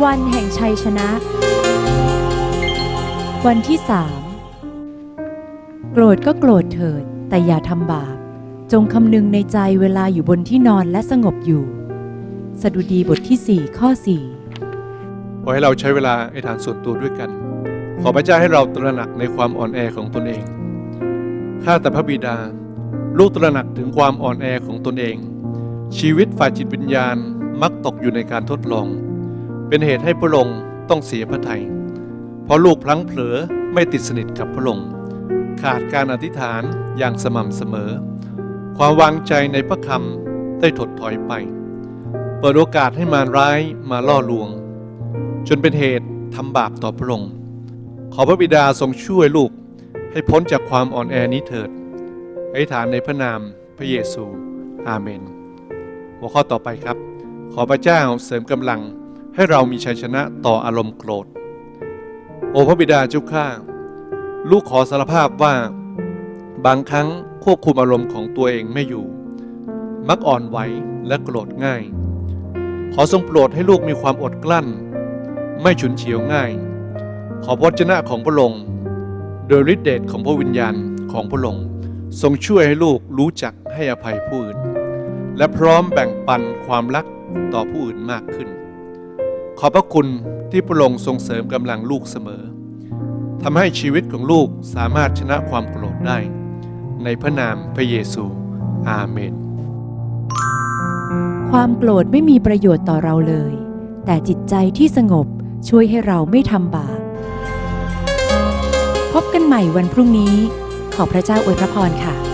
วันแห่งชัยชนะ วันที่สามโกรธก็โกรธเถิด แต่อย่าทำบาป จงคำนึงในใจเวลาอยู่บนที่นอนและสงบอยู่ สดุดีบทที่ 4 ข้อ 4 ขอให้เราใช้เวลาไอ้ฐานส่วนตัวด้วยกัน ขอพระเจ้าให้เราตระหนักในความอ่อนแอของตนเอง ข้าแต่พระบิดา ลูกตระหนักถึงความอ่อนแอของตนเอง ชีวิตฝ่ายจิตวิญญาณมักตกอยู่ในการทดลอง เป็นเหตุให้พระองค์ต้องเสียพระทัยเพราะลูกพลั้งเผลอไม่ติดสนิทกับพระองค์ขาดการอธิษฐานอย่างสม่ำเสมอ ความวางใจในพระคำได้ถดถอยไป เปิดโอกาสให้มารร้ายมาล่อลวง จนเป็นเหตุทำบาปต่อพระองค์ขอพระบิดาทรงช่วยลูกให้พ้นจากความอ่อนแอนี้เถิดอธิษฐานในพระนามพระเยซู อาเมน หัวข้อต่อไปครับ ขอพระเจ้าเสริมกำลัง ให้เรามีชัยชนะต่ออารมณ์โกรธ โอพระบิดาเจ้าข้าลูกขอสารภาพว่า บางครั้งควบคุมอารมณ์ของตัวเองไม่อยู่ มักอ่อนไหวและโกรธง่าย ขอทรงโปรดให้ลูกมีความอดกลั้น ไม่ฉุนเฉียวง่าย ขอพระวจนะของพระองค์โดยฤทธิเดชของพระวิญญาณของพระองค์ทรงช่วยให้ลูกรู้จักให้อภัยผู้อื่น และพร้อมแบ่งปันความรักต่อผู้อื่นมากขึ้น ขอบพระคุณที่พระองค์ทรงเสริมกำลังลูกเสมอทำให้ชีวิตของลูกสามารถชนะความโกรธได้ ในพระนามพระเยซู อาเมน ความโกรธไม่มีประโยชน์ต่อเราเลย แต่จิตใจที่สงบช่วยให้เราไม่ทำบาป พบกันใหม่วันพรุ่งนี้ ขอพระเจ้าอวยพระพรค่ะ